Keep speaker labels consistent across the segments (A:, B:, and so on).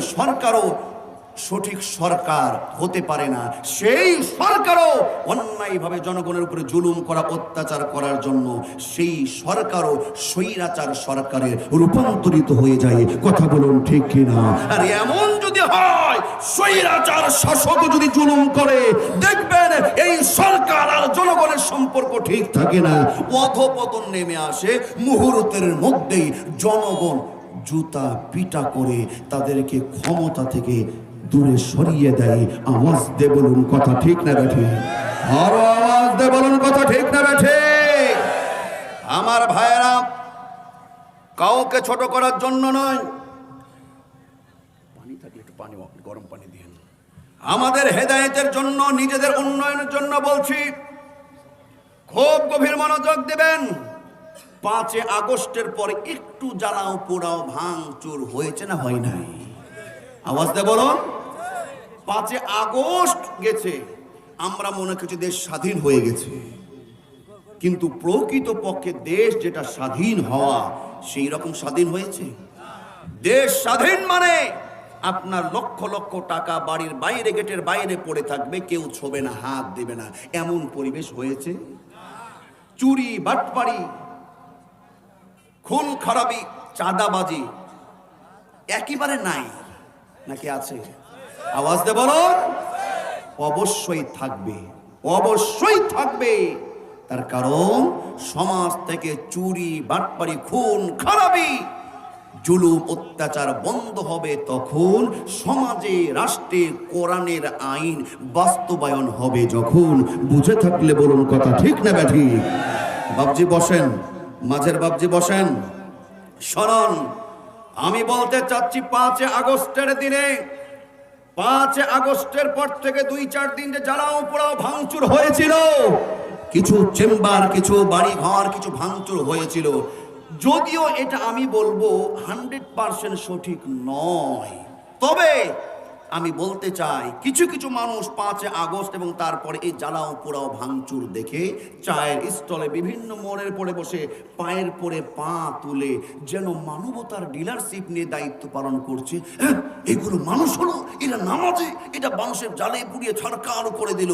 A: সরকারও সঠিক সরকার হতে পারে না। সেই সরকারও অন্যায়ভাবে জনগণের উপরে জুলুম করা, অত্যাচার করার জন্য সেই সরকারও স্বৈরাচার সরকারে রূপান্তরিত হয়ে যায়। কথা বলুন ঠিক কিনা? আর এমন যদি হয়, স্বৈরাচার শাসক যদি জুলুম করে, দেখবেন এই সরকার আর জনগণের সম্পর্ক ঠিক থাকে না। অধপতন নেমে আসে, মুহূর্তের মধ্যেই জনগণ জুতা পিটা করে তাদেরকে ক্ষমতা থেকে দূরে সরিয়ে দেয়। আওয়াজ দে বলুন কথা ঠিক না বেঠে? আরও আওয়াজ দে বলুন কথা ঠিক না বেঠে? আমার ভাইয়েরা, কাউকে ছোট করার জন্য নয়। পানি থাকলে একটু পানি গরম পানি দিন আমাদের হেদায়েতের জন্য, নিজেদের উন্নয়নের জন্য বলছি, খুব গভীর মনোযোগ দেবেন। পাঁচে আগস্টের পরে একটু জ্বালাও, পোড়াও, ভাঙচুর হয়েছে না হয় নাই? আওয়াজ দে বলুন। পাঁচে আগস্ট গেছে, আমরা মনে করছি দেশ স্বাধীন হয়ে গেছে। কিন্তু প্রকৃত পক্ষে দেশ যেটা স্বাধীন হওয়া, সেই রকম স্বাধীন হয়েছে? দেশ স্বাধীন মানে আপনার লক্ষ লক্ষ টাকা বাড়ির বাইরে, গেটের বাইরে পড়ে থাকবে, কেউ ছোবে না, হাত দেবে না। এমন পরিবেশ হয়েছে? চুরি, বাটপাড়ি খুন, খারাপি, চাঁদাবাজি একেবারে নাই। নাকি আছে? আওয়াজ দে বলো। অবশ্যই থাকবে। অবশ্যই থাকবে। তার কারণ সমাজ থেকে চুরি বাটপাড়ি খুন, খারাপি, জুলুম, অত্যাচার বন্ধ হবে তখন সমাজে, রাষ্ট্রে, কোরআনের আইন বাস্তবায়ন হবে যখন। বুঝে থাকলে বলুন কথা ঠিক না ব্যাঠি বাবজি বসেন। মাঝের বাবজি বসেন। শোনন, আমি বলতে চাচ্ছি পাঁচে আগস্টের দিনে, পাঁচ আগস্টের পর থেকে দুই চার দিন যে জ্বালাও পোড়াও ভাঙচুর হয়েছিল। কিছু চেম্বার, কিছু বাড়ি ঘর কিছু ভাঙচুর হয়েছিল। যদিও এটা আমি বলব হান্ড্রেড পার্সেন্ট সঠিক নয়। তবে আমি বলতে চাই কিছু কিছু মানুষ পাঁচে আগস্ট এবং তারপরে এই জ্বালাও পোড়াও ভাঙচুর দেখে চায়ের স্টলে বিভিন্ন মোড়ের পরে বসে পায়ের পরে পা তুলে যেন মানবতার ডিলারশিপ নিয়ে দায়িত্ব পালন করছে। হ্যাঁ, এগুলো মানুষ হলো এরা নামাজে এটা মানুষের জালে পুড়িয়ে ছাড়কার করে দিল।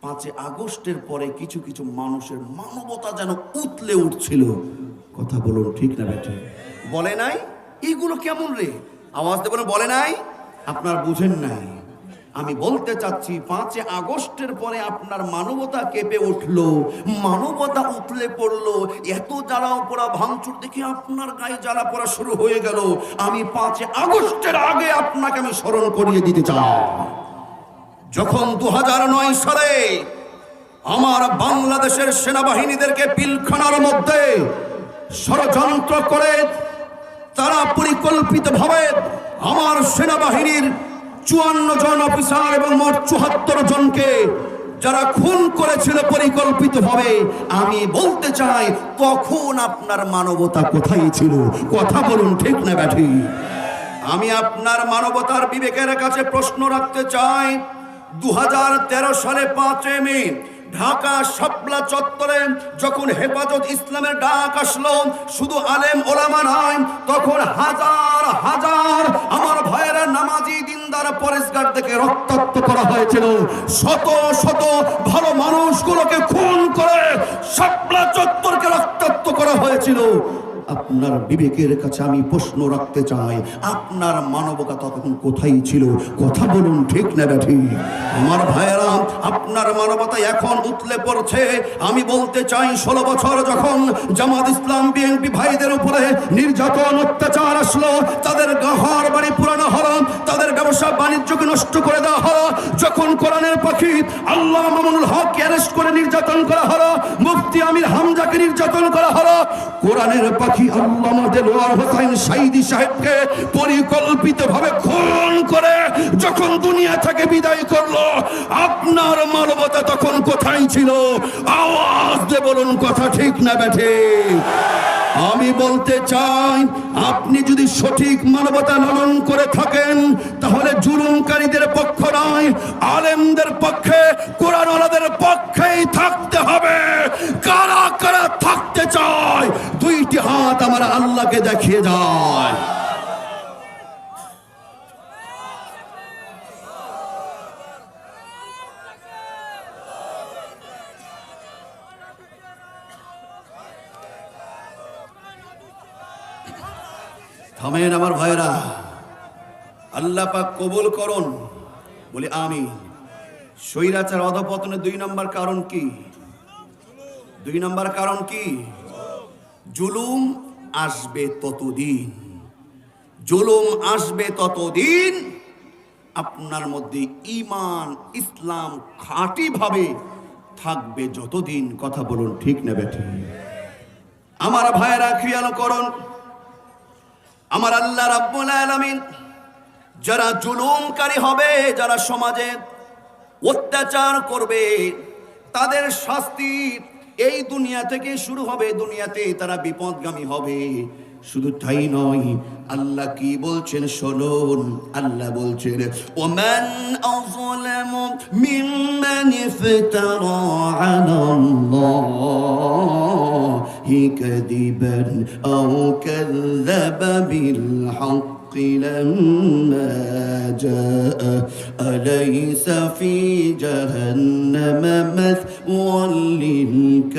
A: পাঁচে আগস্টের পরে কিছু কিছু মানুষের মানবতা যেন উতলে উঠছিল। কথা বলুন ঠিক না বেটে বলে নাই? এইগুলো কেমন রে? আওয়াজ দেবেন বলে নাই? আপনার বুঝেন নাই। আমি বলতে চাচ্ছি পাঁচে আগস্টের পরে আপনার মানবতা কেঁপে উঠল, মানবতা উতলে পড়ল, এত জ্বালাও পড়া ভাঙচুর দেখে আপনার গায়ে জ্বালা পড়া শুরু হয়ে গেল। আমি পাঁচে আগস্টের আগে আপনাকে আমি স্মরণ করিয়ে দিতে চাই। যখন দু নয় সালে আমার বাংলাদেশের সেনাবাহিনীদেরকে পিলখানার মধ্যে ষড়যন্ত্র করে তারা পরিকল্পিতভাবে আমার সেনাবাহিনীর চুয়ান্ন জন অফিসার এবং মোট চুয়াত্তর জনকে যারা খুন করেছিল পরিকল্পিতভাবে, আমি বলতে চাই তখন আপনার মানবতা কোথায় ছিল? কথা বলুন, ঠিক না ব্যাঠি? আমি আপনার মানবতার বিবেকের কাছে প্রশ্ন রাখতে চাই দু হাজার তেরো সালে পাঁচে মে ঢাকা শাপলা চত্বরে যখন হেফাজত ইসলামের ডাক আসলো, শুধু আলেম ওলামা নয়, তখন হাজার হাজার আমার ভাইয়েরা নামাজি দিনদার পরেশগার থেকে রক্তাক্ত করা হয়েছিল। শত শত ভালো মানুষগুলোকে খুন করে শাপলা চত্বরকে রক্তাক্ত করা হয়েছিল। আপনার বিবেকের কাছে আমি প্রশ্ন রাখতে চাই। আপনার মানবতা তখন কোথায় ছিল? কথা বলুন ঠিক না ব্যাঠি আমার ভাইয়েরা, আপনার মানবতা এখন উতলে পড়ছে। আমি বলতে চাই, ষোলো বছর যখন জামাত ইসলাম, বিএনপি ভাইদের উপরে নির্যাতন, অত্যাচার আসলো, তাদের ঘর বাড়ি পুরানো হলো, তাদের ব্যবসা বাণিজ্যকে নষ্ট করে দেওয়া হলো, যখন কোরআনের পাখি আল্লাহ মামুনুল হক অ্যারেস্ট করে নির্যাতন করা হলো মুফতি আমির হামজাকে নির্যাতন করা হলো। কোরআনের পাখি আল্লামা হোসেন সাইদি সাহেবকে পরিকল্পিতভাবে খুন করে যখন দুনিয়া থেকে বিদায় করল, আপনার মানবতা তখন কোথায় ছিল? আওয়াজ দিয়ে বলুন, কথা ঠিক না ব্যাঠে? আমি বলতে চাই, আপনি যদি সঠিক মানবতা লালন করে থাকেন, তাহলে জুলুমকারীদের পক্ষ নয়, আলেমদের পক্ষে, কোরআনওয়ালাদের পক্ষেই থাকতে হবে। কারা কারা থাকতে চায়, দুইটি হাত আমার আল্লাহকে দেখিয়ে যায়। থামেন আমার ভাইরা আল্লাহ পাক কবুল করুন। বলি আমি স্বৈরাচার অধপতনের দুই নম্বর কারণ কি? দুই নম্বর কারণ কি? জুলুম আসবে ততদিন। জুলুম আসবে ততদিন আপনার মধ্যে ইমান ইসলাম খাঁটিভাবে থাকবে যতদিন। কথা বলুন ঠিক না বেঠি? আমার ভাইয়েরা খেয়াল করুন আমার আল্লাহ রাব্বুল আলামিন যারা জুলুমকারী হবে, যারা সমাজে অত্যাচার করবে, তাদের শাস্তি এই দুনিয়া থেকে শুরু হবে। দুনিয়াতে তারা বিপদগামী হবে। শুধু তাই নয় আল্লাহ কি বলছেন শুনুন আল্লাহ বলছেন ওমান আযলামু মিম্মান ইফতারা আলাল্লাহি কাযিবান আও কাযযাবা বিল হক لما جاء أليس في جهنم مثوى للكافرين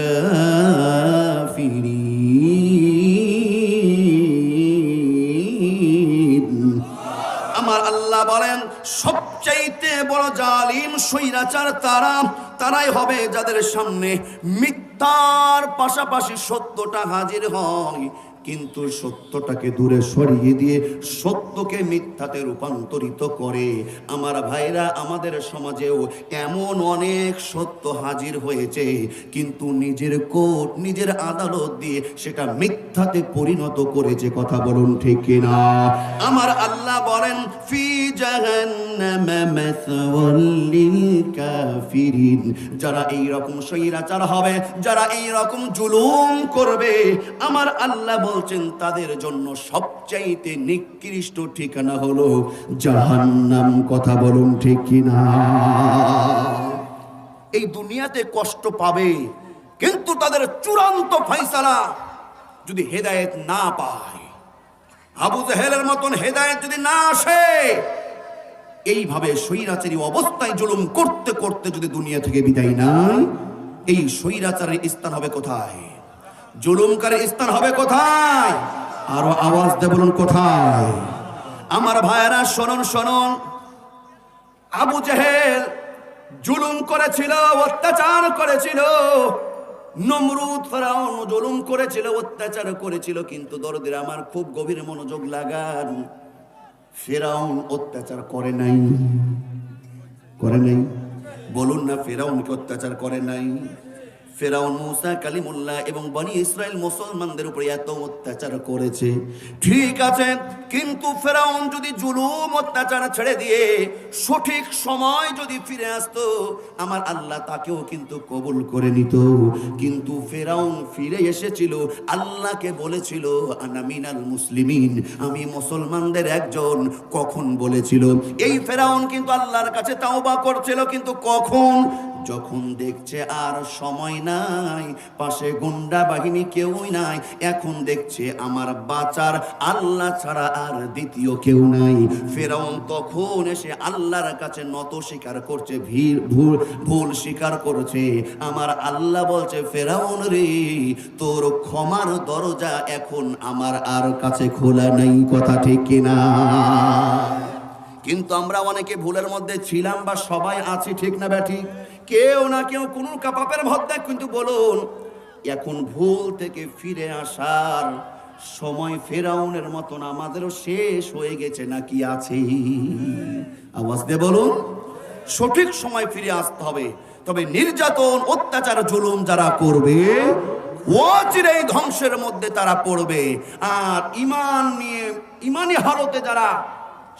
A: বলেন সবচাইতে বড় জালিম সৈরাচার তারা তারাই হবে যাদের সামনে মিথ্যার পাশাপাশি সত্যটা হাজির হয়। কিন্তু সত্যটাকে দূরে সরিয়ে দিয়ে সত্যকে মিথ্যাতে রূপান্তরিত করে। আমার ভাইরা, আমাদের সমাজেও এমন অনেক সত্য হাজির হয়েছে, কিন্তু নিজের কোর্ট নিজের আদালত দিয়ে সেটা মিথ্যাতে পরিণত করেছে কথা বলুন ঠিক কিনা? আমার আল্লাহ বলেন, ফি জাহান্নামা কাফিরিন। যারা এই রকম স্বৈরাচার হবে, যারা এই রকম জুলুম করবে, আমার আল্লাহ বলছেন, তাদের জন্য সবচাইতে নিকৃষ্ট ঠিকানা হলো জাহান্নাম। কথা বলুন ঠিক কিনা? এই দুনিয়াতে কষ্ট পাবে, কিন্তু তাদের চূড়ান্ত ফয়সালা যদি হেদায়েত না পায়। আবু জাহেলের মতন হেদায়েত যদি না আসে এইভাবে স্বৈরাচারী অবস্থায় জুলুম করতে করতে যদি দুনিয়া থেকে বিদায় নাই এই স্বৈরাচারের স্থান হবে কোথায়? জুলুমকারীর স্থান হবে কোথায়? আরও আওয়াজ দে বলুন, কোথায়? আমার ভাইয়েরা, শোনুন শোনুন। আবু জেহেল জুলুম করেছিল, অত্যাচার করেছিল। নমরুদ ফেরাউন জুলুম করেছিল, অত্যাচার করেছিল, কিন্তু দরদের আমার খুব গভীর মনোযোগ লাগান। ফেরাউন অত্যাচার করে নাই। করে নাই। বলুন না ফেরাউনকে অত্যাচার করে নাই? ফেরাউন মুসা, কালিমুল্লাহ এবং বনি ইসরায়েল মুসলমানদের উপরে এত অত্যাচার করেছে। ঠিক আছে, কিন্তু ফেরাউন যদি জুলুম, অত্যাচার ছেড়ে দিয়ে সঠিক সময় যদি ফিরে আসতো, আমার আল্লাহ তাকেও কিন্তু কবুল করে নিত। কিন্তু ফেরাউন ফিরে এসেছিল, আল্লাহকে বলেছিল আনামিনাল মুসলিমিন আমি মুসলমানদের একজন, কখন বলেছিল। এই ফেরাউন কিন্তু আল্লাহর কাছে তাওবা করছিল, কিন্তু কখন? যখন দেখছে আর সময় নাই, পাশে গুন্ডা বাহিনী কেউই নাই, এখন দেখছে আমার বাঁচার আল্লাহ ছাড়া আর দ্বিতীয় কেউ নাই। ফেরাউন তখন এসে আল্লাহর কাছে নত স্বীকার করছে ভিড় ভুল ভুল স্বীকার করছে। আমার আল্লাহ বলছে, ফেরাউন রে, তোর ক্ষমার দরজা এখন আমার আর কাছে খোলা নেই। কথা ঠিক কিনা? কিন্তু আমরা অনেকে ভুলের মধ্যে ছিলাম বা সবাই আছি, ঠিক না ব্যাঠি কেউ না কেউ কোন কাপাপের ভদ্দা কিন্তু বলুন, এখন ভুল থেকে ফিরে আসার সময় ফেরাউনের মতন আমাদেরও শেষ হয়ে গেছে নাকি আছে? আওয়াজ দিয়ে বলুন, সঠিক সময় ফিরে আসতে হবে। তবে নির্যাতন, অত্যাচার, জুলুম যারা করবে অচিরেই ধ্বংসের মধ্যে তারা পড়বে। আর ইমান নিয়ে, ইমানি হালতে যারা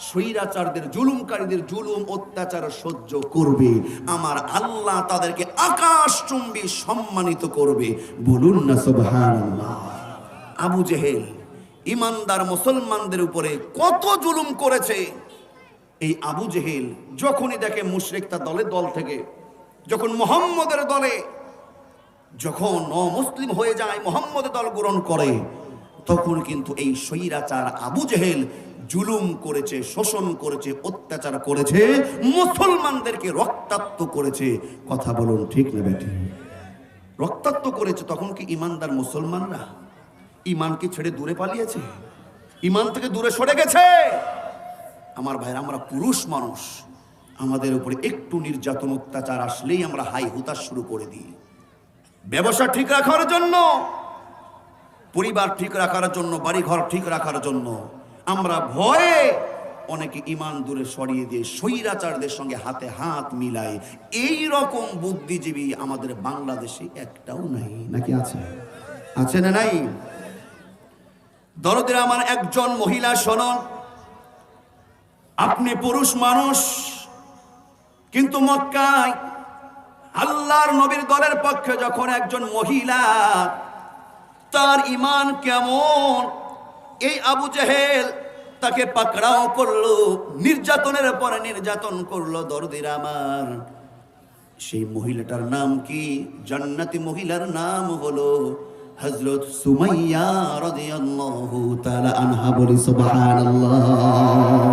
A: স্বৈরাচারদের জুলুমকারীদের জুলুম, অত্যাচার সহ্য করবে। আমার আল্লাহ তাদেরকে আকাশ চুম্বি সম্মানিত করবে। বলুন না আবু জেহেল, ইমানদার মুসলমানদের উপরে কত জুলুম করেছে। এই আবু জেহেল যখনই দেখে মুশরিক তার দলের দল থেকে, যখন মোহাম্মদের দলে, যখন মুসলিম হয়ে যায়, মোহাম্মদের দল গ্রহণ করে তখন কিন্তু এই স্বৈরাচার আবু জেহেল জুলুম করেছে, শোষণ করেছে, অত্যাচার করেছে, মুসলমানদেরকে রক্তাক্ত করেছে। কথা বলুন, ঠিক না বেটি রক্তাক্ত করেছে তখন কি ইমানদার মুসলমানরা? ইমানকে ছেড়ে দূরে পালিয়েছে? ইমান থেকে দূরে সরে গেছে? আমার ভাইরা, আমরা পুরুষ মানুষ, আমাদের উপরে একটু নির্যাতন, অত্যাচার আসলেই আমরা হাই হুতাশ শুরু করে দিই। ব্যবসা ঠিক রাখার জন্য পরিবার ঠিক রাখার জন্য, বাড়িঘর ঠিক রাখার জন্য আমরা ভয়ে অনেকে ইমান দূরে সরিয়ে দিয়ে স্বৈরাচারদের সঙ্গে হাতে হাত মিলাই এই রকম বুদ্ধিজীবী আমাদের বাংলাদেশে একটাও নাই, নাকি আছে? আছে না নাই? দরদের আমার একজন মহিলা, শোনন। আপনি পুরুষ মানুষ, কিন্তু মক্কায় আল্লাহর নবীর দলের পক্ষে যখন একজন মহিলা তার ইমান কেমন? এই আবু জাহেল তাকে পাকড়াও করল, নির্যাতনের পরে নির্যাতন করল দরদির আমার। সেই মহিলাটার নাম কি? জান্নাতি মহিলার নাম হলো হজরত সুমাইয়া রাদিয়াল্লাহু তাআলা আনহা বলি সুবহানাল্লাহ।